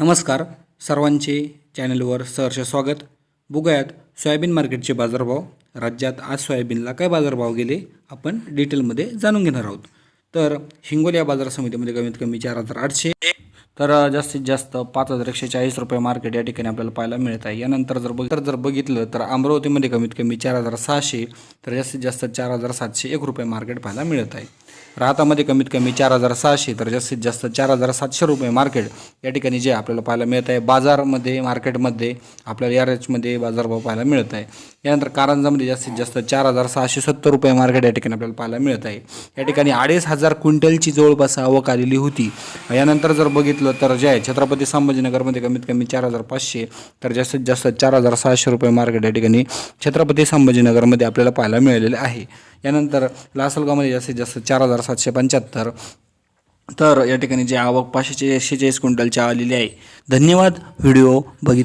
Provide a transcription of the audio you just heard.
नमस्कार. सर्वांचे चॅनलवर सहर्ष स्वागत. बघूयात सोयाबीन मार्केटचे बाजारभाव. राज्यात आज सोयाबीनला काय बाजारभाव गेले आपण डिटेलमध्ये जाणून घेणार आहोत. तर हिंगोली या बाजार समितीमध्ये कमीत कमी चार हजार आठशे तर जास्तीत जास्त पाच हजार एकशे चाळीस रुपये मार्केट या ठिकाणी आपल्याला पाहायला मिळत आहे. यानंतर जर बघ तर जर बघितलं तर अमरावतीमध्ये कमीत कमी चार हजार सहाशे तर जास्तीत जास्त चार हजार सातशे एक रुपये मार्केट पाहायला मिळत आहे. राहतामध्ये कमीत कमी चार हजार सहाशे तर जास्तीत जास्त चार हजार सातशे रुपये मार्केट या ठिकाणी जे आपल्याला पाहायला मिळत आहे. बाजारमध्ये मार्केटमध्ये आपल्याला या बाजार बाजारभाव पाहायला मिळत आहे. यानंतर कारंजामध्ये जास्तीत जास्त चार हजार सहाशे सत्तर रुपये मार्केट या ठिकाणी आपल्याला पाहायला मिळत आहे. या ठिकाणी अडीच हजार क्विंटलची जवळपास आवक आलेली होती. यानंतर जर बघितलं तर जे आहे छत्रपती संभाजीनगरमध्ये कमीत कमी चार हजार पाचशे तर जास्तीत जास्त चार हजार सहाशे रुपये मार्केट या ठिकाणी छत्रपती संभाजीनगरमध्ये आपल्याला पाहायला मिळालेले आहे. यानंतर लासलगावमध्ये जास्तीत जास्त चार हजार सातशे पंच्याहत्तर तर या ठिकाणी जे आवक पाचशे शेहेचाळीस क्विंटलची आलेली आहे. धन्यवाद व्हिडिओ बघित